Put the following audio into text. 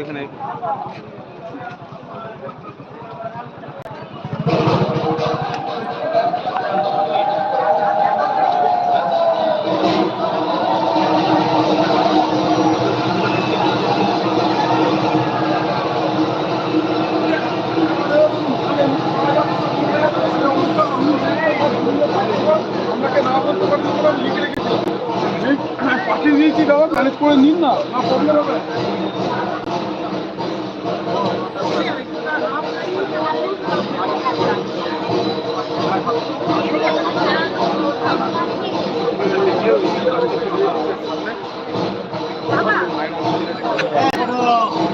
এখানে আপনাকে না বলতে পারছি বলে আমি লিখে রেখেছি পাঠিয়ে দিয়েছি দাদা ম্যানেজ করে নিন না না প্রবলেম হবে এখানে